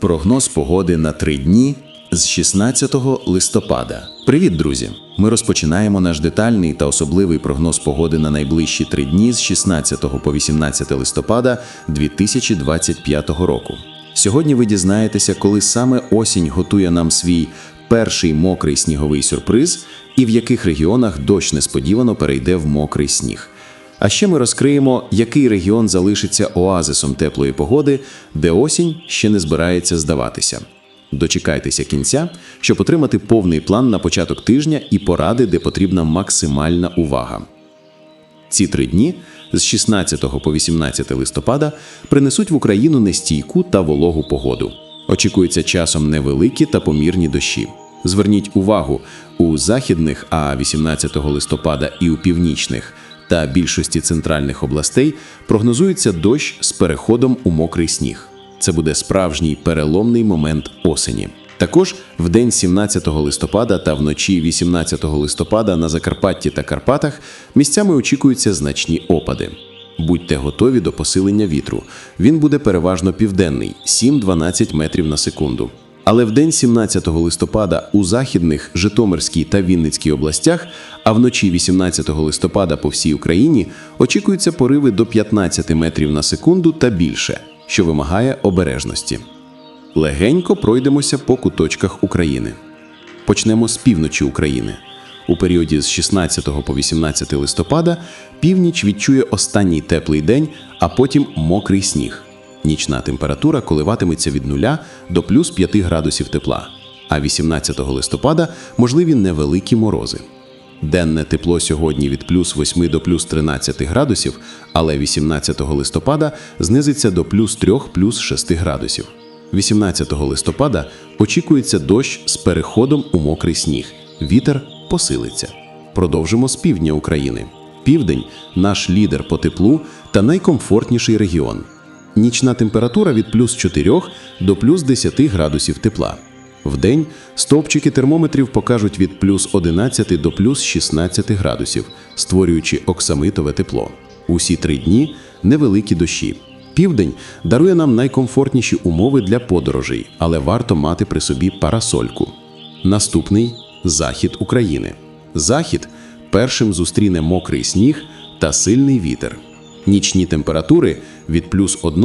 Прогноз погоди на три дні з 16 листопада. Привіт, друзі! Ми розпочинаємо наш детальний та особливий прогноз погоди на найближчі три дні з 16 по 18 листопада 2025 року. Сьогодні ви дізнаєтеся, коли саме осінь готує нам свій перший мокрий сніговий сюрприз і в яких регіонах дощ несподівано перейде в мокрий сніг. А ще ми розкриємо, який регіон залишиться оазисом теплої погоди, де осінь ще не збирається здаватися. Дочекайтеся кінця, щоб отримати повний план на початок тижня і поради, де потрібна максимальна увага. Ці три дні з 16 по 18 листопада принесуть в Україну нестійку та вологу погоду. Очікується часом невеликі та помірні дощі. Зверніть увагу, у західних, а 18 листопада і у північних та більшості центральних областей прогнозується дощ з переходом у мокрий сніг. Це буде справжній переломний момент осені. Також в день 17 листопада та вночі 18 листопада на Закарпатті та Карпатах місцями очікуються значні опади. Будьте готові до посилення вітру. Він буде переважно південний 7-12 метрів на секунду. Але в день 17 листопада у західних Житомирській та Вінницькій областях, а вночі 18 листопада по всій Україні очікуються пориви до 15 метрів на секунду та більше, що вимагає обережності. Легенько пройдемося по куточках України. Почнемо з півночі України. У періоді з 16 по 18 листопада північ відчує останній теплий день, а потім мокрий сніг. Нічна температура коливатиметься від 0 до плюс 5 градусів тепла, а 18 листопада можливі невеликі морози. Денне тепло сьогодні від плюс 8 до плюс 13 градусів, але 18 листопада знизиться до плюс 3 плюс 6 градусів. 18 листопада очікується дощ з переходом у мокрий сніг. Вітер посилиться. Продовжимо з півдня України. Південь наш лідер по теплу та найкомфортніший регіон. Нічна температура від плюс 4 до плюс 10 градусів тепла. Вдень стовпчики термометрів покажуть від плюс 11 до плюс 16 градусів, створюючи оксамитове тепло. Усі три дні невеликі дощі. Південь дарує нам найкомфортніші умови для подорожей, але варто мати при собі парасольку. Наступний захід України. Захід першим зустріне мокрий сніг та сильний вітер. Нічні температури від плюс 1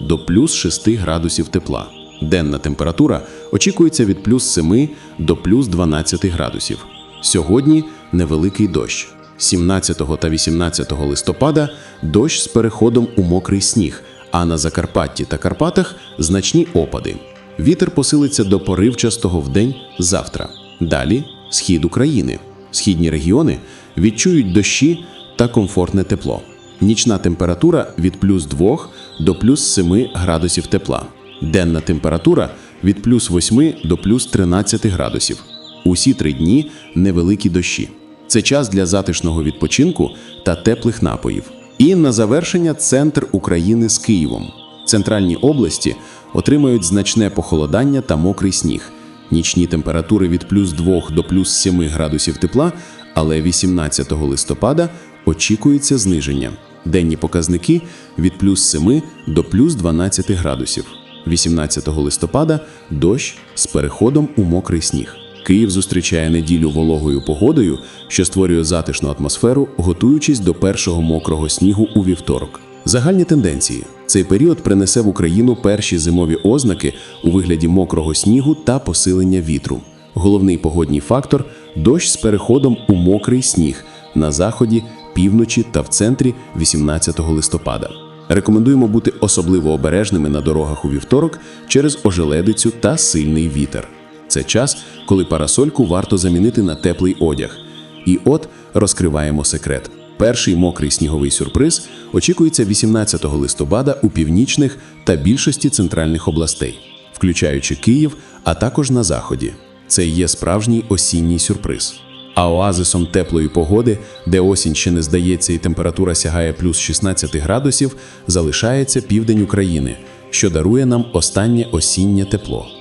до плюс 6 градусів тепла. Денна температура очікується від плюс 7 до плюс 12 градусів. Сьогодні невеликий дощ. 17 та 18 листопада дощ з переходом у мокрий сніг, а на Закарпатті та Карпатах значні опади. Вітер посилиться до поривчастого вдень завтра. Далі схід України. Східні регіони відчують дощі та комфортне тепло. Нічна температура від плюс 2 до плюс 7 градусів тепла. Денна температура від плюс 8 до плюс 13 градусів. Усі три дні невеликі дощі. Це час для затишного відпочинку та теплих напоїв. І на завершення центр України з Києвом. Центральні області отримають значне похолодання та мокрий сніг. Нічні температури від плюс 2 до плюс 7 градусів тепла, але 18 листопада очікується зниження. Денні показники від плюс 7 до плюс 12 градусів. 18 листопада дощ з переходом у мокрий сніг. Київ зустрічає неділю вологою погодою, що створює затишну атмосферу, готуючись до першого мокрого снігу у вівторок. Загальні тенденції: цей період принесе в Україну перші зимові ознаки у вигляді мокрого снігу та посилення вітру. Головний погодній фактор дощ з переходом у мокрий сніг на заході, півночі та в центрі 18 листопада. Рекомендуємо бути особливо обережними на дорогах у вівторок через ожеледицю та сильний вітер. Це час, коли парасольку варто замінити на теплий одяг. І от розкриваємо секрет. Перший мокрий сніговий сюрприз очікується 18 листопада у північних та більшості центральних областей, включаючи Київ, а також на заході. Це є справжній осінній сюрприз. А оазисом теплої погоди, де осінь ще не здається і температура сягає плюс 16 градусів, залишається південь України, що дарує нам останнє осіннє тепло.